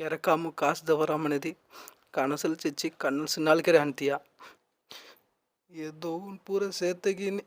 కెరకాము కాసుదవరమనేది కనసలు చిచ్చి కన్నులు సిన్నాళ్ళకి అంతియా ఏదో పూర సేత్తగిని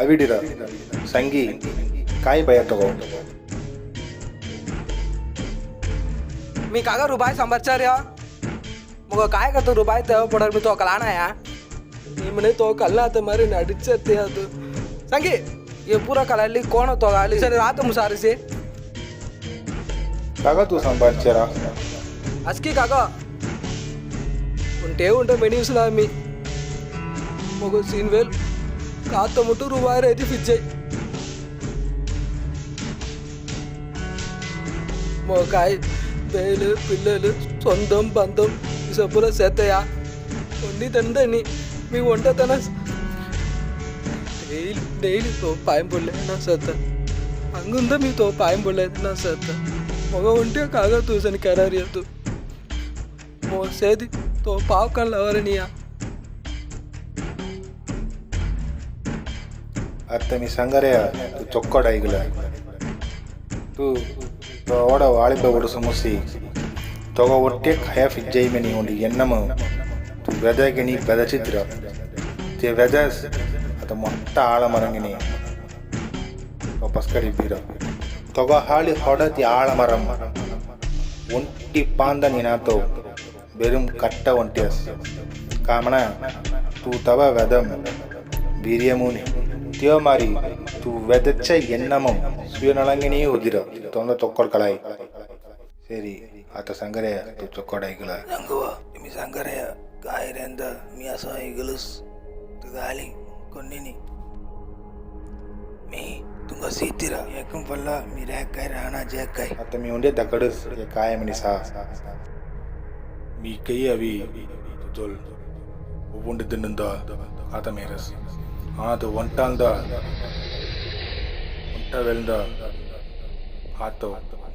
ಅವಿಡಿರ ಸಂಗಿ ಕಾಯಿ ಭಯ ತಗೋ मी काका रुपये संभारचार या मग काय करतो रुपये तेव्हा पडर मी तो कला ना या मी म्हणे तो कल्ला आता मारे नडीचे ते ಅದು ಸಂಗಿ ये पूरा कलाली कोण होतो गाली सर रात मुसारसे ಕಾಗ ತೂ ಸಂಪಾದಿಸ್ಯಾರ అస్కి కాక ఉంటే ఉంటే మెనీస్లా మీ మగ సీన్ వేల్ కాత ముట్టు రూపాయి అయితే ఫిజ్ అయ్యి మోకాయ్ వేలు పిల్లలు సొంతం బంధం ఈ సబ్బుల సేతయ్యా వండి తండ్రి మీ వంట తన డైలీ డైలీ తో పాయం పొల్లే నా సత్త ಹಂಗುಂದ ಮೀ ತೋ ಪಾಯಂ ಬೊಳ್ಳೆದು ನಾ ಸತ್ತ ಮಗ ಒಂಟೆ ಕಾಗ ತೂಸನಿ ಕರಾರಿಯದ್ದು ಮೋ ಸೇದಿ ತೋ ಪಾವ್ ಕಣ್ಲ आत्ता मी सांगा रे तू चोक्कड ऐकला ತೂ ತೋಡ ವಾಳಿಪಡು ಸಮಸ್ಯೆ ತೊಗ ಒಟ್ಟೆ ಖಯಾಫ್ ಜೈಮನಿ ಉಂಡು ಎನ್ನಮ ತು ಬೆದಗಿಣಿ ಬೆದಚಿದ್ರ ತೆ ಬೆದಸ್ ಅದ ಮೊಟ್ಟ ಆಳ ಮರಂಗಿನಿ ವಾಪಸ್ ಕಡಿಬೀರ ತೊಗ ಹಾಳಿ ಹೊಡತಿ ಆಳ ಮರಂ ಒಂಟಿ ಪಾಂದ ನಿನಾತೋ ಬೆರುಂ ಕಟ್ಟ ಒಂಟಿಯಸ್ ಕಾಮಣ ತೂ ತವ ವೆದಂ ವೀರ್ಯಮೂನಿ தேவமாரி தூ விதைச்ச எண்ணமும் சுயநலங்கினே உதிர தொந்த தொக்கொடக்கலாய் சரி ಆತ ಸಂಗರೆಯ ತು ಚೊಕ್ಕೋಡೈಗಳ ರಂಗುವ ನಿಮಿ ಸಂಗರೆಯ ಗಾಯರೆಂದ ಮಿಯಾಸ ಐಗಲುಸ್ ಗಾಲಿ ಕೊನ್ನಿನಿ ಮೀ ತುಂಗ ಸೀತಿರ ಏಕಂ ಫಲ್ಲ ಮಿರಾಕೈ ರಾಣಾ ಜೇಕೈ ಅತ್ತ ಮೀ ಉಂಡೆ ದಕಡಸ್ ಏ ಕಾಯಮನಿ ಸಾ ಮೀ ಕೈ ಅವಿ ತುತೋಲ್ ಒಬ್ಬುಂಡೆ ದಿನಂದ ಆತ ಮೇರಸ್ हाँ तो वन दा वन टांग वेल्डा हाँ तो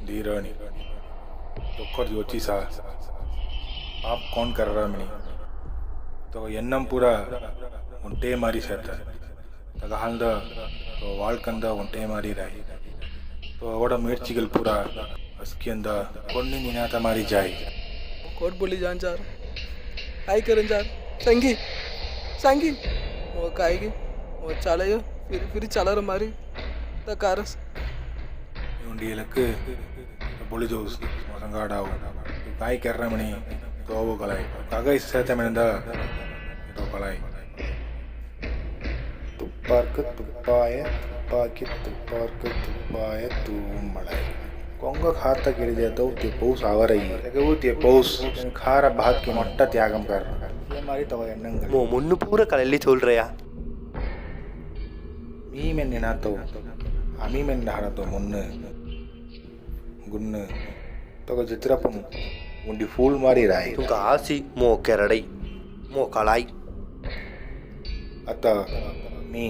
धीरणी तो कर योची सा, आप कौन कर रहा मनी? तो यन्नम पूरा उन मारी सेटर तग हाल दा तो वाल कंदा उन मारी रही तो वड़ा मिर्चीगल पूरा अस्की अंदा कोणी निनाता मारी जाए। कोट बोली जान जार आई करन जार संगी संगी, वो काईगी அவன் சலையோ பிரி பிரி சலற மாதிரி இந்த காரஸ் இவண்டியலுக்கு பொழுது மசங்காடாவும் தாய் கர்ணமணி தோவு கலை தகை சேத்தமிழ்ந்த கலை துப்பார்க்கு துப்பாய துப்பாக்கಿ ತುಪ್ಪಾರ್ಕ ತುಪ್ಪಾಯ ತೂಮಳೆ ಕೊಂಗ ಖಾತ ಕಿಡಿದೆ तो ತೆಪ್ಪೌಸ್ ಅವರೈ ತೆಗವು ತೆಪ್ಪೌಸ್ ಖಾರ ಭಾತ್ ಕಿ ಮೊಟ್ಟ ತ್ಯಾಗಂ ಕರ್ ಮಾರಿ ತವ ಎಣ್ಣಂಗ ಮುನ್ನು ಪೂರ ಕಲೆಯಲ್ಲಿ ಚೋಲ್ರಯ್ಯ மீமென் நினாத்தோ அமீமென் டஹரத்தோ முன்னு குன்னு தொக சித்திரப்பம் உண்டி ஃபூல் மாதிரி ராய். துங்க ஆசி மோ கெரடை மோ கலாய். அத்த மீ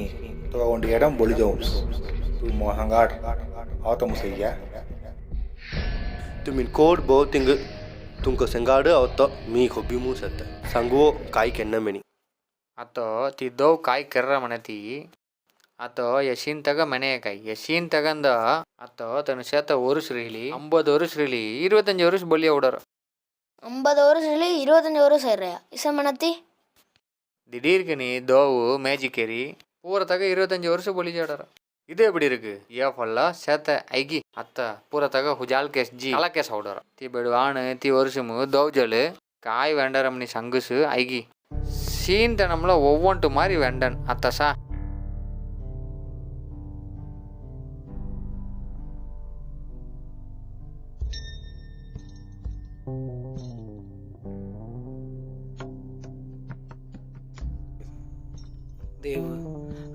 தொக உண்டி இடம் பொலிஜோம் தூ மோ ஹங்காட் ஆத்தம் செய்ய. துமின் கோட் போ திங்கு තුංක සෙඟාඩ අවත්ත මේ කොබිමූ සැත සංගුවෝ කයි කෙන්නමෙනි අතෝ තිදෝ කයි කරරමනැති ಆತೋ ಯಶೀನ್ ತಗ ಮನೆ ಕಾಯಿ ಯಶೀನ್ ತಗಂದ ಆತೋ ತನ್ನ ಸೇತ ಒರುಸ್ರಿಲಿ ஐம்பது வருஷம் இருபத்தஞ்சு வருஷம் பள்ளியை விடாரு ஐம்பது வருஷம் இல்லை இருபத்தஞ்சி வருஷம் இருறியா இசமனத்தி திடீர்க்கு நீ தோவு மேஜிக்கேரி பூரத்தக இருபத்தஞ்சு வருஷம் பள்ளி ஆடாரு இது எப்படி இருக்கு ஏ ಫಲ್ಲ ಸೇತ ಐಗಿ ಅತ್ತ ಪೂರತಗ ಹುಜಾಲ್ ಕೇಸ್ ಜಿ ಅಲ ಕೇಸ್ ಹೊಡಾರ ತಿ ಬೆಡುವಾಣು ತಿ வருஷமு தௌஜலு காய் வேண்டரம்னி சங்குசு ஐகி சீந்தனம்ல ஒவ்வொன்ட்டு மாதிரி வெண்டன் அத்தசா దేవ్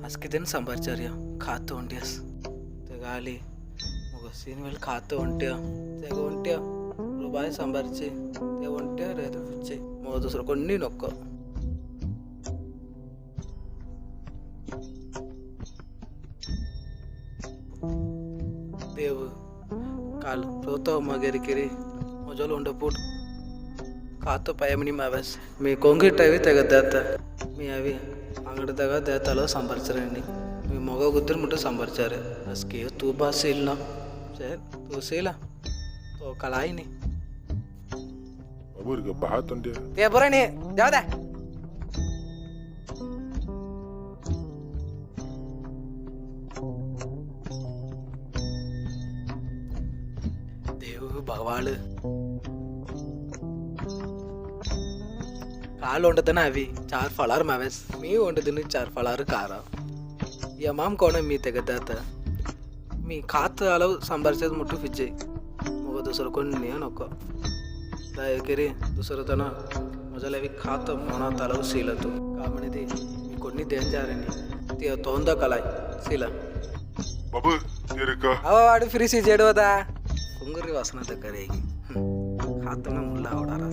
అస్కితిని సంపరిచర్య ఖాతూ ఉంటాస్ తెగాలి ఒక సీన్ వెళ్ళి కాతో ఉంటా తెగ ఉంటా రూపాయి సంపరిచి దేవ ఉంటా రైతు పిచ్చి మో దూసరు కొన్ని నొక్క దేవు కాలు ప్రభుత్వం మా గెరికిరి మొజలు ఉండపూడు కాతో పయమని మావస్ మీ కొంగిట్ అవి తెగద్దాత మీ అవి అంగడి దగ్గర దేతాలో సంపరిచారండి. మీ మగ గుద్దరు ముట్టు సంపరిచారు. అసకే తూబాశీలం సార్ తూశీల ఓ కళాయిని. దేవు భగవాడు. కాళ్ళు వండుతానే అవి చార్ ఫలారు మావేస్ మీ వండుతుంది చార్ ఫలారు కారా యమాం కోణ మీ తెగదాత మీ ఖాత అలవు సంబర్చేది ముట్టు ఫిజ్జి మగ దుసరు కొన్ని నొక్క దయగిరి దుసరతన ಮೊದಲವಿ ಖಾತ ಮೊಣ ತಲವು ಸೀಲತು ಕಾಮಣಿದಿ మీ కొన్ని దేంజారని తియ తోంద కలాయ్ సీల బాబు తీరిక అవ వాడు ఫ్రీ సీ జడవదా కుంగురి వాసన దగ్గర ఖాతన ముల్ల అవడారా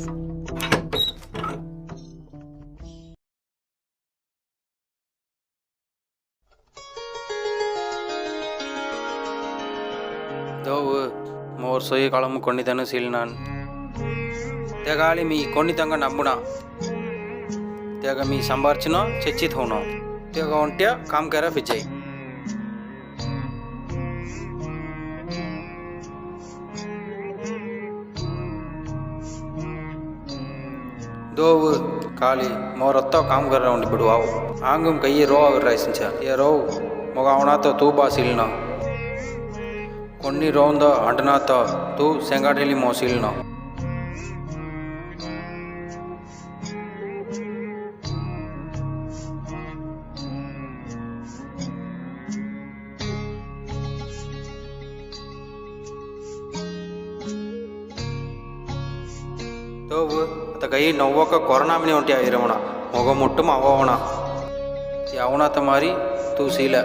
ஓர் சுய காலமும் கொண்டிதனு சீழ்நான் తెగాలి మీ కొండితంగా నమ్మునా. తెగ మీ సంపార్చన చచ్చిత్ హోనా. తెగ ఉంటే కామ్కార విజయ్. దోవు కాలి మోరత్తో కామ్కర ఉండి బిడువావు. ఆంగం కయ్యి రో రాసించా ఏ రో మొగ అవునాతో తూబా సిల్నా onni roonda andnata tu sengadeli mosilna ತೋವು ಆತ ಕೈ ನೋವಕ್ಕ ಕೊರೋನಾಮಿನಿ ಹೊಂಟಿ ಆಗಿರವಣ ಮೊಗ ಮುಟ್ಟು ಅವವಣ ಯಾವನಾತ ಮಾರಿ ತೂ ಸೀಲ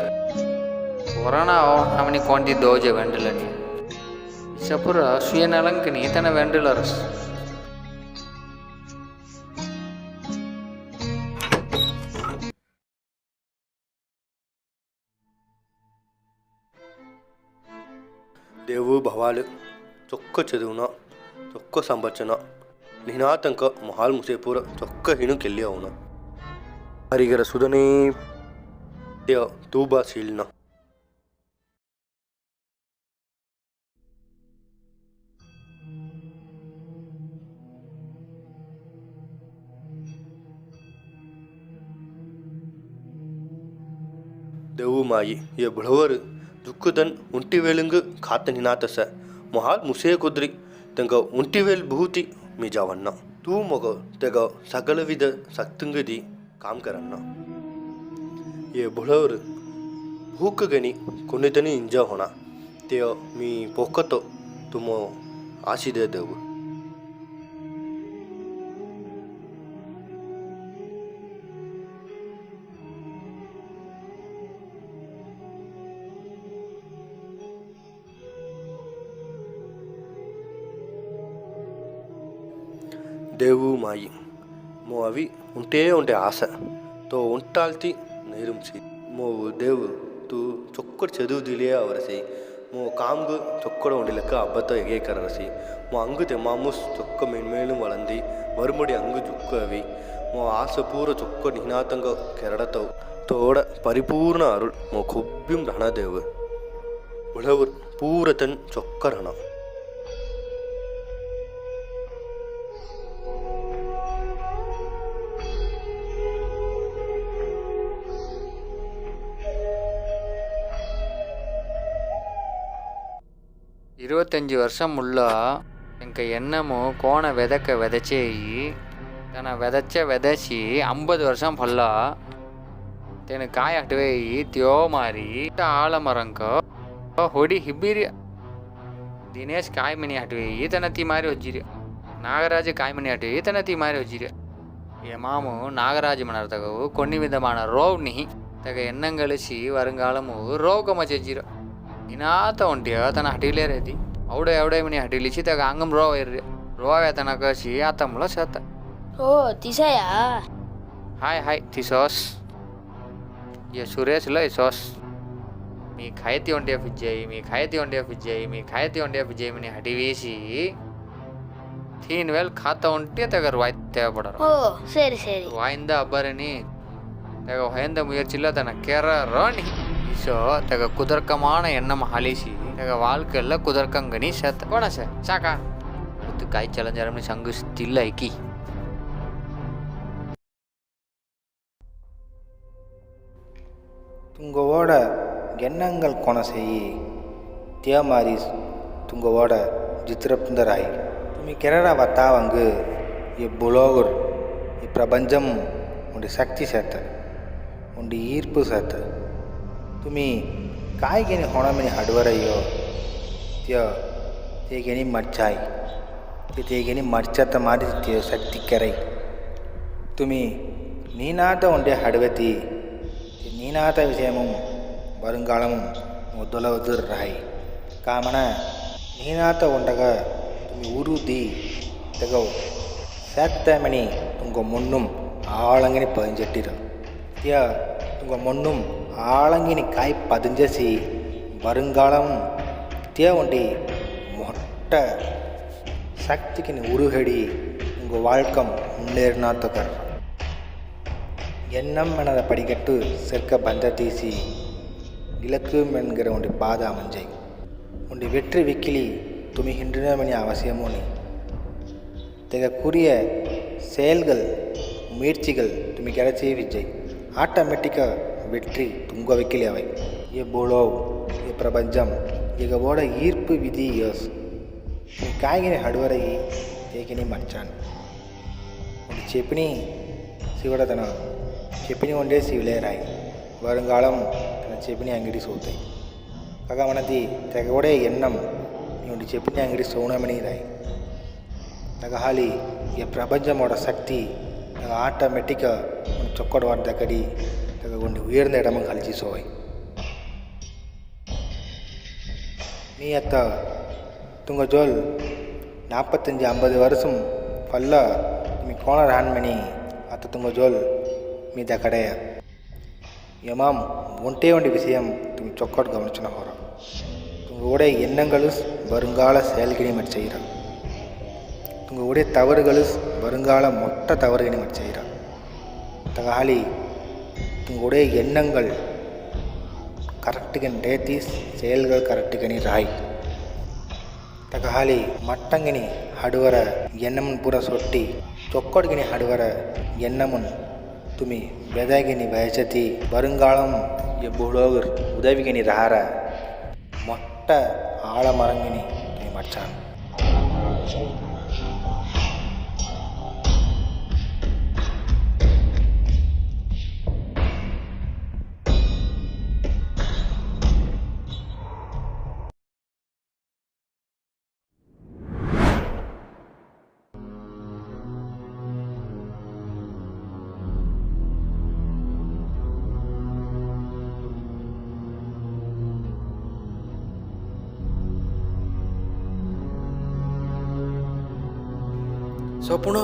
తూ శీల ಕೊರೋನಾ ಅವನಿ ಕೊಂಡಿ ದೋಜೆ ವೆಂಡಲನಿ ಸಪುರ ಸುಯನಲಂಕನಿ ತನ ವೆಂಡಲರಸ್ దేవు భవాలు చొక్క చదువున చొక్క సంబర్చన నినాతంక మొహాల్ ముసేపూర చొక్క హిను కెల్లి అవున హరిగర సుధనే తూబా సీల్న தெய்வுமாயி எவ்வளவர் துக்குதன் உண்டிவேலுங்கு காத்த நினாத்தச மொஹால் முசே குதிரை ತೆಂಗ ಉಂಟಿವೇಲ್ ಭೂತಿ ಮಿಜಾವನ್ನ ತೂ ಮೊಗ ತೆಗ ಸಗಲವಿದ ಸಕ್ತುಂಗದಿ ಕಾಮ್ಕರನ್ನ ಏ ಬುಳವರು ಭೂಕಗನಿ ಕೊನೆತನಿ ಇಂಜ ಹೊಣ ತೆಯ ಮೀ ಪೊಕ್ಕತೋ ತುಮ ಆಸಿದೆ ದೇವು దేవుమాయి మోవి ఉంటే ఉంటే ఆశ తో ఉంటాల్తి నిర్మించి మోవు దేవు తూ చొక్కడు చదువుదిలే అవరసి మో కాంగు చొక్కட ஒன்றிலுக்கு அபத்தோ எகேக்கரசி மோ அங்கு தெமாமுஸ் சொக்க மென்மேலும் வளர்ந்தி மறுபடி அங்கு ஜுக்கவி மோ ஆசை பூர சொக்க நினாத்தங்க கெரடத்தோ. தோட பரிபூர்ண அருள் மோ கொப்பியும் ரணதேவு. உழவு பூரத்தன் சொக்க ரணம் ಕೊಬ್ಬಿಂ ರಣದೇವು ಉಳವರು ಪೂರತನ್ ಚೊಕ್ಕ ರಣ இருபத்தஞ்சி வருஷம் உள்ள எங்க எண்ணமு கோண விதக்க விதைச்சேயி தன விதைச்ச விதைச்சி ஐம்பது வருஷம் பல்லா தெனு ಕಾಯಾಟವೇ ತ್ಯೋ ಮಾರಿ ಆಲಮರಂಕ ಹೊಡಿ ಹಿಬ್ಬಿರಿ ದಿನೇಶ್ ಕಾಯ್ಮನಿ ಹಟ್ವಿ ಈತನ ತಿ ಮಾರಿ ಹೊಜ್ಜಿರಿ ನಾಗರಾಜ ಕಾಯ್ಮನಿ ಹಟ್ವಿ ಈತನ ತಿ ಮಾರಿ ಹೊಜ್ಜಿರಿ ఏ మాము నాగరాజు మన్నారు తగవు కొన్ని విధమైన రోవ్ని తగ ఎన్నం కలిసి వరంగాలము ఇనాత ఉంటే తన హటీలేరేది అవుడే అవుడే ಮಿನಿ ಹಟೀಲಿ ಚಿತ್ತಾಗ ಹಂಗಮ್ ರೋ ಇರ್ರಿ ರೋವ ಆತನ ಕಸಿ ಆತ ಮುಳ ఓ తీసాయా హాయ్ హాయ్ తీసోస్ ಸಾಸ್ ఏ సురేష్లో ఈ మీ ఖాయతి ఉంటే ఫిజ్జాయి మీ ఖాయతి ఉంటే ఫిజ్జాయి మీ ఖాయతి ఉంటే ఫిజ్జాయి మిని హటి వేసి తీన్ వేలు ఖాతా ఉంటే తెగ వాయి తేవపడరు ఓ సరే సರಿ వాయిందా అబ్బారని తెగ వాయిందా ముయర్చిలో తన కెర్ర రాణి ஈஷோ தக குதர்க்கமான ಕುದರ್ಕಮಾನ ಎಣ್ಣಮ தக ತಗ ವಾಲ್ಕೆಲ್ಲ ಕುದರ್ಕಂಗನಿ ಸತ್ತ ಕೊಣಸ சாக்கா. ಮತ್ತು ಕಾಯಿ சங்கு ಸಂಗಿಸ್ತಿಲ್ಲ ಐಕಿ துங்கவோட எண்ணங்கள் கொணசெய் தியமாரிஸ் துங்கவோட ஜித்ரப்ந்தராய் துமி கெரர வத்தாவங்கு எ புலோகுர் இ பிரபஞ்சம் உண்டு சக்தி சேர்த்த உண்டு ஈர்ப்பு சேர்த்த तुमी कांय घेणी होणामेणी हाडवरय त्यो ते घेणी मरचाय ते घेणी ಮರ್ಚಾತ ಮಾರಿ ತಿಯೋ ಶಕ್ತಿ ಕೆರೈ ತುಮಿ ನೀನಾತ ಒಂಡೆ ಹಡವತಿ ನೀನಾತ ವಿಷಯಮಂ வருங்காலமும் முதலவது ராய் காமன நீனாத்த உண்டக உருதி தகவ் சேத்தமணி உங்க முன்னும் ஆழங்கனி பதிஞ்செட்டிரு தியா உங்க முன்னும் ஆலங்கினி காய் பதிஞ்சசி வருங்காலம் தேவண்டி உண்டி மொட்டை சக்திக்கு நீ உருகடி உங்கள் வாழ்க்கம் முன்னேறினாத்தக்கர் எண்ணம் எனத படிக்கட்டு செற்க பந்த தீசி இலக்கும் என்கிற உண்டி பாத அமைஞ்சை. உண்டி வெற்றி விக்கிலி துமிகின்றனமணி அவசியமோ நீ திகக்கூடிய செயல்கள் முயற்சிகள் துமி கிடைச்சே விஜய் ஆட்டோமேட்டிக்காக வெற்றி తుంగవెక్కిలి అవి ఏ బోలో ఏ ప్రపంచం ఎగబోడ ఈర్పు విధి యోస్ కాగిన హడువరయి తేకిని మర్చాను ఒకటి చెప్పిని శివుడతన చెప్పిని ఉండే శివులేరాయి வருங்காலம் తన చెప్పిని అంగిడి సోతాయి కాగా మనది తెగబడే ఎన్నం నుండి చెప్పిన అంగిడి సోనమని రాయి తగహాలి ఈ ప్రపంచం శక్తి ఆటోమేటిక్గా చొక్కడు వారి దగ్గడి கேட்டதுകൊണ്ട് ഉയർന്ന ഇടമം കളിച്ച് സോയി நீ அத்தா துங்க ஜோல் நாற்பத்தஞ்சு ஐம்பது வருஷம் ஃபல்லா மீ கோணர் ஹான்மணி அத்த துங்க ஜோல் மீ த கடைய. ஏமாம் ஒன்றே ஒன்று விஷயம் துங்க சொக்கோட் கவனிச்சுன போகிறோம் உங்களுடைய எண்ணங்களும் வருங்கால செயல்களையும் செய்கிறார் உங்களுடைய தவறுகளும் வருங்கால மொட்ட தவறுகளையும் செய்கிறார் தகாலி உங்களுடைய எண்ணங்கள் கரெக்டுகன் ரேத்திஸ் செயல்கள் கரெக்டுகனி ராய் ತಗಹಾಲಿ ಮಟ್ಟಂಗಿನಿ ಹಡುವರ ಎನ್ನಮನ್ ಪುರ ಸೊಟ್ಟಿ ಚೊಕ್ಕಡ್ಗಿನಿ ಹಡುವರ ಎನ್ನಮನ್ ತುಮಿ ಬೆದಗಿನಿ ಬಯಸತಿ ಬರುಂಗಾಳಂ ಎಬ್ಬುಳೋಗರ್ ಉದವಿಗಿನಿ ರಹಾರ ಮೊಟ್ಟ ಆಳ ಮರಂಗಿನಿ ಮಚ್ಚಾನ್ சொப்புனோ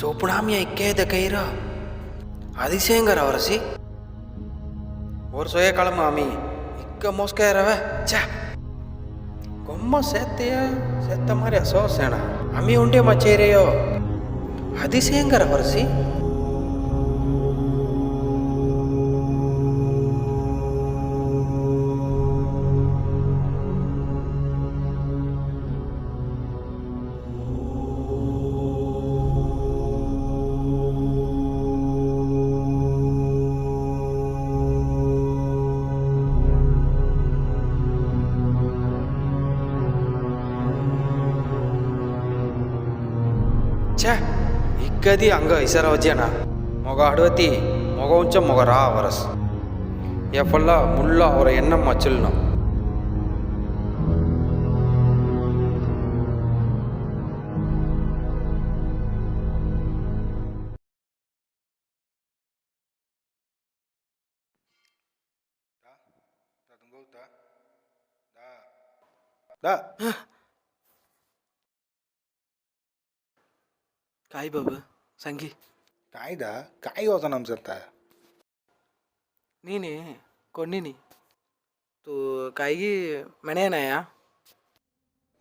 சொப்புனாமியா இக்கேத கயிறா? அதிசயங்கர அவரசி. ஒரு சுய கிளம்பாமி இக்க மோஸ்காயிரவ சே கொம்ம சேத்தைய சேத்த மாதிரி அசோசேனா. அம்மி உண்டே மச்சேரையோ அதிசயங்கர வரசி ಇಕ್ಕದಿ ಹಂಗ ಇಸರ ವಜ್ಜನ ಮೊಗ ಅಡವತಿ ಮೊಗ ಉಂಚ ಮೊಗ ರಾ ವರಸ್ ಎಫಲ್ಲ ಮುಳ್ಳ ಅವರ ಎಣ್ಣ ಮಚ್ಚಲ್ನ दा काय बाबा ಸಂಗಿ ಕಾಯ್ದ ಕಾಯೋತನ ಅನ್ಸತ್ತ ನೀನೇ ಕೊನ್ನಿನಿ ತೂ ಕಾಯಿಗಿ ಮನೆಯನಯ್ಯ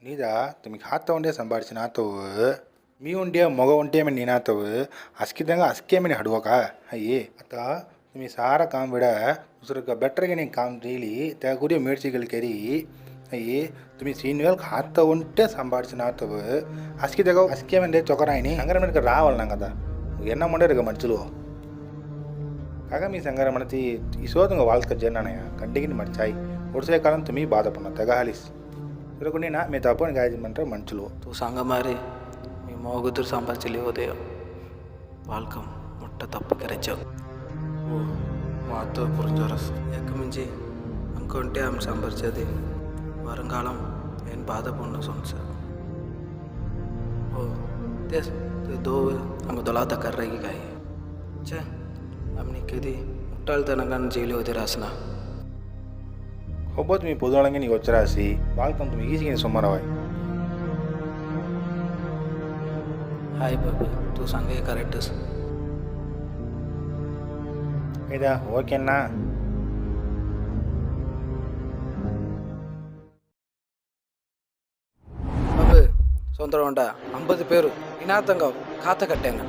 ನೀದ ತಮಗೆ ಹಾತ್ ತಗೊಂಡೇ ಸಂಭಾಳಿಸಿ ನಾತವು ಮೀ ಉಂಡೆ ಮೊಗ ಉಂಟೆ ಮೇಲೆ ನೀನಾತವು ಹಸ್ಕಿದ್ದಂಗೆ ಹಸ್ಕೆ ಮೇಲೆ ಹಡುವಕ ಅಯ್ಯೇ ಅತ್ತ ನಿಮಗೆ ಸಾರ ಕಾಮ್ ಬಿಡ ಉಸಿರಕ ಬೆಟ್ರಗೆ ನೀನು ಕಾಮ್ ತೇಲಿ ತೆಗುರಿ ಮೇಡ್ಸಿಗಳು ಕೆರಿ అయ్యి তুমি శ్రీనివాళ్ళకి అత్త ఉంటే సంపాదించిన అత్తవు అసికి దగ్గర అసికేమంటే చొకరాయిని సంగరమణికి రావాలన్నాం కదా ఎన్న ఉండరు మనుషులు కాగా మీ సంగరమణతి ఈ శోధంగా వాళ్ళకి జరిగినానయ్య కంటికి మర్చాయి ఒడిసే కాలం తుమి బాధపడిన తెగహాలిస్ ఇరకుని నా మీ తప్పని గాయమంటారు మనుషులు తూ సంగమారి మీ మోగుతురు సంపాదించలే ఉదయం వాళ్ళకం ముట్ట తప్పు రెచ్చావు మా అత్త పురం జ్వరస్ ఎక్కడి నుంచి అనుకుంటే ఆమె సంపరిచేది வருங்காலம் என் பாத பொண்ணு சொன்னேன் ஓ தேஸ் தோ நம்ம தொலாத்த கர்றகி காய். சே அம்னி கெதி முட்டாள்தனங்கன்னு ஜெயிலி ஒதி ராசினா ಕೊಬ್ಬತ್ ಮೀ ಪೊದೊಳಗೆ ನೀವು ಒಚ್ಚ ರಾಸಿ ಬಾಳ್ ತಂತು ಈಸಿಗೆ ಸುಮಾರವಾಯ್ ಹಾಯ್ ಬಾಬಿ ತೂ ಸಂಗೆ ಕರೆಕ್ಟ್ வந்துடவேண்டா ஐம்பது பேர் இனாத்தங்க காத்த கட்டேங்க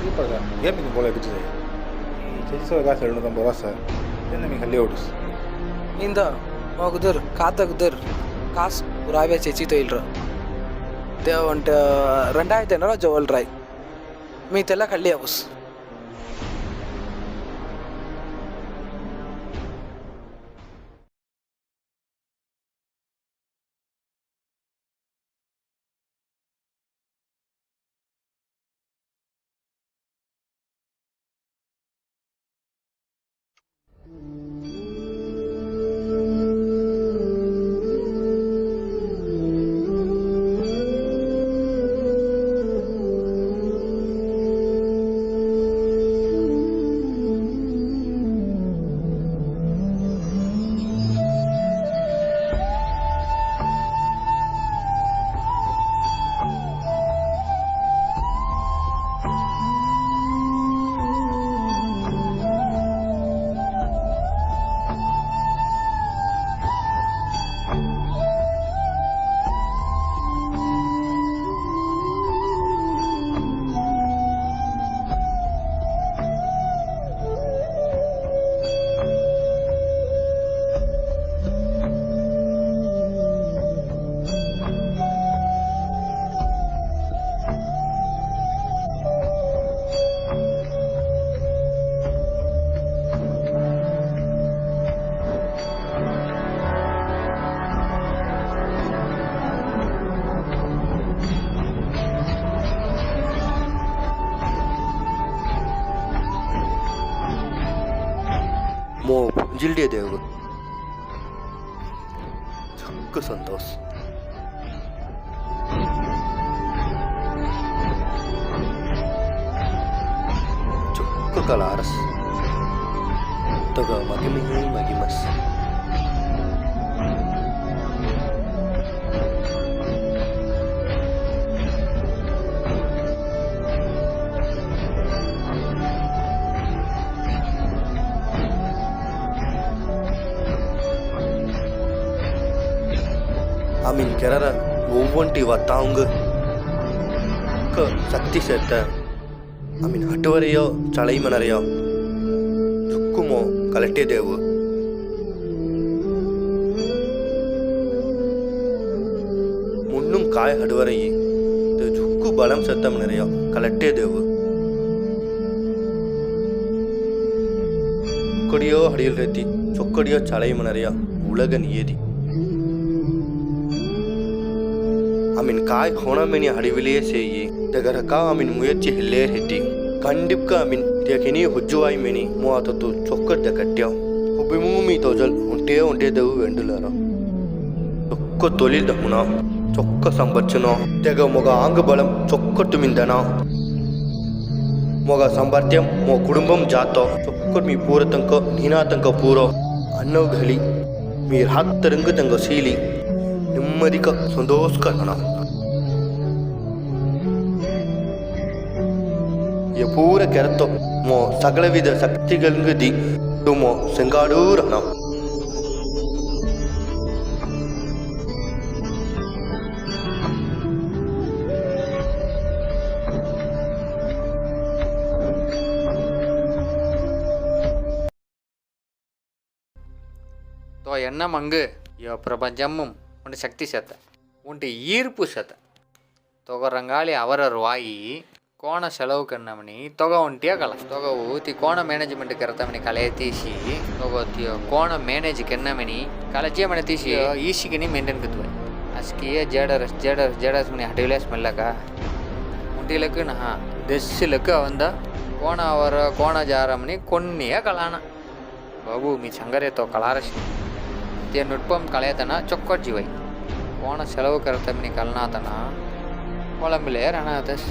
ದೀಪಗ ಏನು ನಿಮ್ಗೆ ಬೋಳೆ ಬಿದ್ದಿದೆ ಈ ಚಲಿಸೋ ಗಾಸ ಹೇಳ್ಕೊಂಬ ವಾಸ ನಿಮಗೆ ಹಲ್ಲಿ ಓಡಿಸ್ ಇಂದ ಮಗುದರ್ ಕಾತಗದರ್ ಕಾಸ್ ಪುರಾವೆ ಚೆಚಿ ತೊಯ್ಲ್ರ ದೇವಂಟ ರಂಡಾಯ್ತೇನಾರ ಜವಲ್ ರಾಯ್ ಮೀತೆಲ್ಲ ಕಳ್ಳಿ ಅವಸ್ ജിൽഡിയ ദേവ് ചക്ക് സന്തോഷ് ചുക്ക് കലാറസ് തുക മകിമിങ്ങി മകിമസ് ಆಮೇಲೆ ಒವ್ವೊಂಟಿವ ತಾಂಗ್ சக்தி சேர்த்த. அமீன் அட்டுவரையோ சளைமனரையோ துக்குமோ கலட்டே தேவு. முன்னும் காய் அடுவரையி ஜுக்கு பலம் செத்தம் நிறையோ கலட்டே தேவு. கொடியோ அடியில் ரத்தி சொக்கடியோ சளைமனரையோ உலக நியதி. அவன் காய் ஹோணமெனி அடிவிலேயே செய்யி. தெகரக்கா அவன் முயற்சி ஹில்லேர்ஹெட்டி கண்டிப்கா அவன் தேகினி ஹுஜுவாய் மெனி. மூவாத்தத்து சொக்கட்ட கட்டியாம். உபிமூமி தோஜல் உண்டே உண்டே தெவு வெண்டுலாரோ. சொக்க தொழில் தகுனா. சொக்க சம்பர்ச்சனோ. தெக முக ஆங்கு பலம் சொக்கட்டு மிந்தனா. మొగ సంపర్త్యం మో కుటుంబం జాతో ఒక్కటి మీ పూరతంకో నీనాతంకో పూరో అన్నో గలి మీ రాత్రంగు తంగో సీలి నెమ్మదిగా సంతోషకరణం ಯ ಪೂರ ಕೆರತೋ ಮೋ ಸಕಲ ವಿಧ ಶಕ್ತಿಗಂಗದಿ ಮೋ ಸೆಂಗಾಡೂರಣ తో ఎన్న మంగు యో ప్రపంచము ఉండి శక్తి శాత ఉంటి ఈర్పు శాత తొగ రంగాలి అవరరు ವಾಯಿ ಕೋಣ ಸೆಲವುಕನ್ನಮನಿ ತೊಗೊಂಟಿಯ ಕಲ ತೊಗವು ತಿ ಕೋಣ ಮೇನೇಜ್ಮೆಂಟ್ ಕರತಮನಿ ಕಲೆ ತೀಸಿ ತೊಗೋತಿಯ ಕೋಣ ಮೇನೇಜ್ ಕೆನ್ನಮನಿ ಕಲಚಿಯ ಮನೆ ತೀಸಿ ಈಸಿಗಿನಿ ಮೇಂಟೈನ್ ಕತ್ವೆ ಅಸ್ಕಿಯ ಜೇಡರಸ್ ಜೇಡರಸ್ ಜೇಡರಸ್ ಮನಿ ಹಡಿವಿಲೆ ಸ್ಮೆಲ್ಲಕ ಮುಟಿಲಕ್ಕ ನಾ ದೆಸ್ಸಿಲಕ್ಕ ಅವಂದ ಕೋಣ ಅವರ ಕೋಣ ಜಾರಮನಿ ಕೊನ್ನಿಯ ಕಲಾಣ ಬಾಬು ಮೀ ಸಂಗರೆ ತೋ ಕಲಾರಶ್ ತೆ ನುಟ್ಪಂ ಕಳೆತನ ಚೊಕ್ಕೊ ಜೀವೈ ಕೋಣ ಸೆಲವು ಕರತಮನಿ ಕಲ್ನಾತನ ಕೊಳಂಬಿಲೆ ರಣಾತಸ್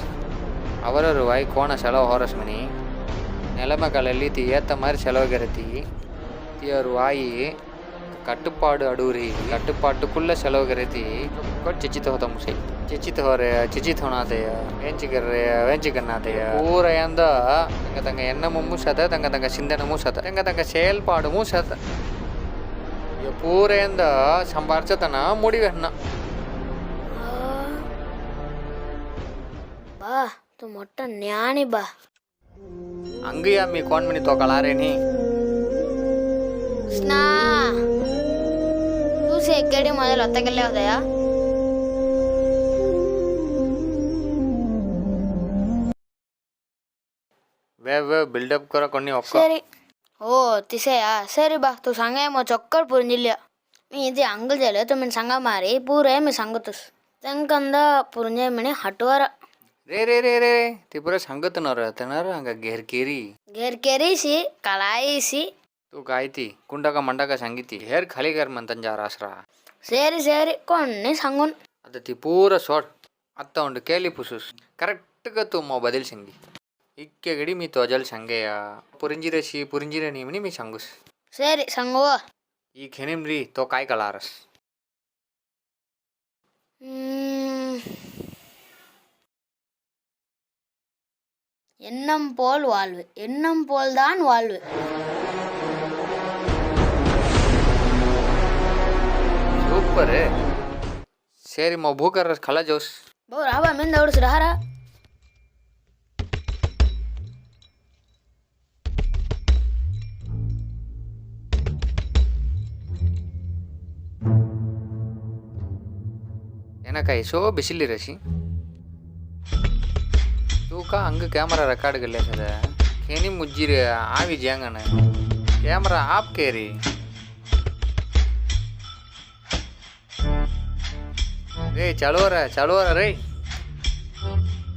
அவரருவாய் கோண செலவு ಕೋಣ ಸೆಲವು ಹೊರಸ್ಮನಿ ನೆಲಮಗಳಲ್ಲಿ ತಿ ಏತ್ತ ಮಾರಿ ಸೆಲವುಗೆರತಿ ತಿಯರು ಆಯಿ கட்டுப்பாடு அடூரி கட்டுப்பாட்டுக்குள்ள செலவு செலவுகிறதி செச்சித்து ஹோத முசை. செச்சித்து ஹோர செச்சித்து ஹோனாதைய வேஞ்சிக்கிற வேஞ்சிக்கண்ணாதைய ஊர ஏந்தா தங்க தங்க எண்ணமும் சத தங்க தங்க சிந்தனமும் சத தங்க தங்க செயல்பாடும் சத. பூரேந்த சம்பாரிச்சதனா முடிவெண்ணா. బా తు మొట్ట జ్ఞాని బా ಅಂಗಯ್ಯ ಮೀ ಕೋನ್ ಮನಿ ತೋಕಲಾರೇನಿ స్నా చూసి ఎక్కడి మొదలు ఒత్తకెళ్ళే ఉదయా వే వే బిల్డప్ కొర కొన్ని ఒక్క సరే ఓ తిసేయా సరే బా తు సంగ ఏమో చొక్కడు పురింజిల్య మీ ఇది అంగుల్ చేయలేదు తు మీ సంగ మారి పూరే మీ సంగతుస్ ತೆಂಕಂದ ಪುರಂಜೆ रे रे रे रे ते बरं सांगत ना राहतं ना रांगा घेरकेरी घेरकेरीशी कळाईशी तू काय ती कुंडाका मंडाका सांगितली हेर खाली कर म्हणतात जा रासरा ಸೇರಿ ಸೇರಿ కొన్ని సంగున్ आता ती पूरा सोड आत्ता उंड केली पुसूस కరెక్ట్గా तू మా బదిలిసింది ఇక్కడి మీ తోజాలు సంగయ్యా పురింజిరసి పురింజిరనేమని మీ సంగుస్ ಸೇರಿ ಸಂಗುವ ఈ క్షణం రీ तो కాయ कलारस మ్మ్. எண்ணம் போல் வாழ்வு எண்ணம் போல்தான் வாழ்வு సూపర్ సరి మా భూకర్ కళ జోస్ బో రాబా మీద దౌడు రారా எனக்கா ಎಸೋ ಬಿಸಿಲಿರಸಿ ತೂಕ ಹಂಗ ಕ್ಯಾಮರಾ ರೆಕಾರ್ಡ್ಗಲ್ಲೇ ಸದ ಕೇನಿ ಮುಜ್ಜಿರಿ ಆವಿ ಜಂಗನ ಕ್ಯಾಮರಾ ಆಪ್ ಕೇರಿ ರೇ ಚಳುವರ ಚಳುವರ ರೇ